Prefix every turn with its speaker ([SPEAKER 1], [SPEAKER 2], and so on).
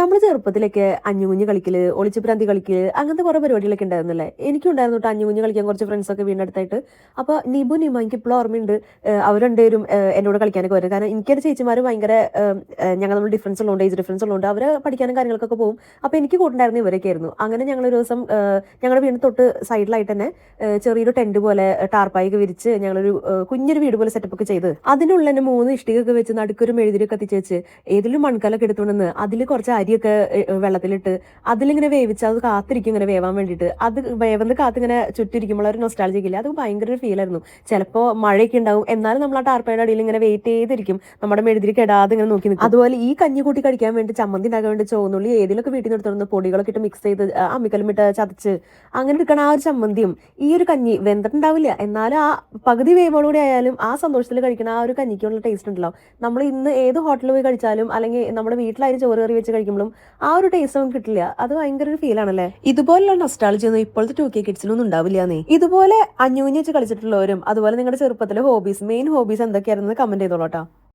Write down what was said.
[SPEAKER 1] നമ്മൾ ചെറുപ്പത്തിലൊക്കെ അഞ്ഞുകുഞ്ഞ് കളിക്കൽ ഒളിച്ചു പ്രാന്തി കളിക്കൽ അങ്ങനത്തെ കുറെ പരിപാടികളൊക്കെ ഉണ്ടായിരുന്നല്ലേ? എനിക്കും ഉണ്ടായിരുന്നു കേട്ടോ അഞ്ഞുകുഞ്ഞ് കളിക്കാൻ കുറച്ച് ഫ്രണ്ട്സ് ഒക്കെ വീടിന്റെ അടുത്തായിട്ട്. അപ്പോൾ നിബു നിമ എനിക്ക് ഇപ്പോഴും ഓർമ്മയുണ്ട് അവരുണ്ടേരും രണ്ടുപേരും എന്നോട് കളിക്കാനൊക്കെ വരും. കാരണം എനിക്കൊരു ചേച്ചിമാർ ഭയങ്കര ഞങ്ങൾ നമ്മൾ ഡിഫറൻസ് ഉള്ളതുകൊണ്ട് ഏജ് ഡിഫറൻസ് ഉള്ളതുകൊണ്ട് അവരെ പഠിക്കാനും കാര്യങ്ങൾക്കൊക്കെ പോകും. അപ്പോൾ എനിക്ക് കൂട്ടുണ്ടായിരുന്നു ഇവരൊക്കെ ആയിരുന്നു. അങ്ങനെ ഞങ്ങൾ ഒരു ദിവസം ഞങ്ങളുടെ വീടിന് തൊട്ട് സൈഡിലായിട്ട് തന്നെ ചെറിയൊരു ടെന്റ് പോലെ ടാർപ്പായൊക്കെ വിരിച്ച് ഞങ്ങളൊരു കുഞ്ഞൊരു വീട് പോലെ സെറ്റപ്പ് ഒക്കെ ചെയ്ത്. അതിനുള്ളിൽ മൂന്ന് ഇഷ്ടികൊക്കെ വെച്ച് നടുക്കൊരു മെഴുതിരി കത്തിച്ച് വെച്ച് ഏതെങ്കിലും മൺകലൊക്കെ എടുത്തുകൊണ്ടെന്ന് അതിൽ കുറച്ച് അരിയൊക്കെ വെള്ളത്തിലിട്ട് അതിലിങ്ങനെ വേവിച്ച് അത് കാത്തിരിക്കും ഇങ്ങനെ വേവാൻ വേണ്ടിയിട്ട്. അത് വേവന്ന് കാത്തിങ്ങനെ ചുറ്റിരിക്കുമ്പോൾ ഒരു നൊസ്റ്റാളജിക് ഇല്ല? അത് ഭയങ്കര ഒരു ഫീൽ ആയിരുന്നു. ചിലപ്പോൾ മഴയൊക്കെ ഉണ്ടാവും. എന്നാലും നമ്മൾ ആ ടാർപ്പയുടെ അടിയിൽ ഇങ്ങനെ വെയിറ്റ് ചെയ്തിരിക്കും. നമ്മുടെ മെഴുതിരി കെടാതെ ഇങ്ങനെ നോക്കി നിൽക്കും അതുപോലെ ഈ കഞ്ഞി കൂട്ടി കഴിക്കാൻ വേണ്ടി ചമ്മന്തി ഉണ്ടാക്കാൻ വേണ്ടി ചോന്നുള്ളി ഏതിലൊക്കെ വീട്ടിൽ നിന്ന് എടുത്തുകൊണ്ട് പൊടികളൊക്കെ ഇട്ട് മിക്സ് ചെയ്ത് അമ്മിക്കലും ഇട്ട് ചതച്ച് അങ്ങനെ എടുക്കണ ആ ഒരു ചമ്മന്തിയും ഈ ഒരു കഞ്ഞി വെന്തിട്ടുണ്ടാവില്ല. എന്നാലും ആ പകുതി വേവോടുകൂടി ആയാലും ആ സന്തോഷത്തിൽ കഴിക്കുന്ന ആ ഒരു കഞ്ഞിക്കുള്ള ടേസ്റ്റ് ഉണ്ടല്ലോ. നമ്മൾ ഇന്ന് ഏത് ഹോട്ടലിൽ പോയി കഴിച്ചാലും അല്ലെങ്കിൽ നമ്മുടെ വീട്ടിലായാലും ചോറ് കറി വെച്ച് കഴിക്കുമ്പോഴും ആ ഒരു ടേസ്റ്റ് നമുക്ക് കിട്ടില്ല. അത് ഭയങ്കര ഒരു ഫീൽ ആണല്ലേ? ഇതുപോലുള്ള നൊസ്റ്റാളജി ഒന്നും ഇപ്പോഴത്തെ ടു കെ കിഡ്സിനൊന്നും ഉണ്ടാവില്ല ഇതുപോലെ അന്യോന്യച്ച് കളിച്ചിട്ടുള്ളവരും അതുപോലെ നിങ്ങളുടെ ചെറുപ്പത്തിലെ ഹോബീസ് മെയിൻ ഹോബീസ് എന്തൊക്കെയായിരുന്നു കമന്റ് ചെയ്തോളൂ കേട്ടോ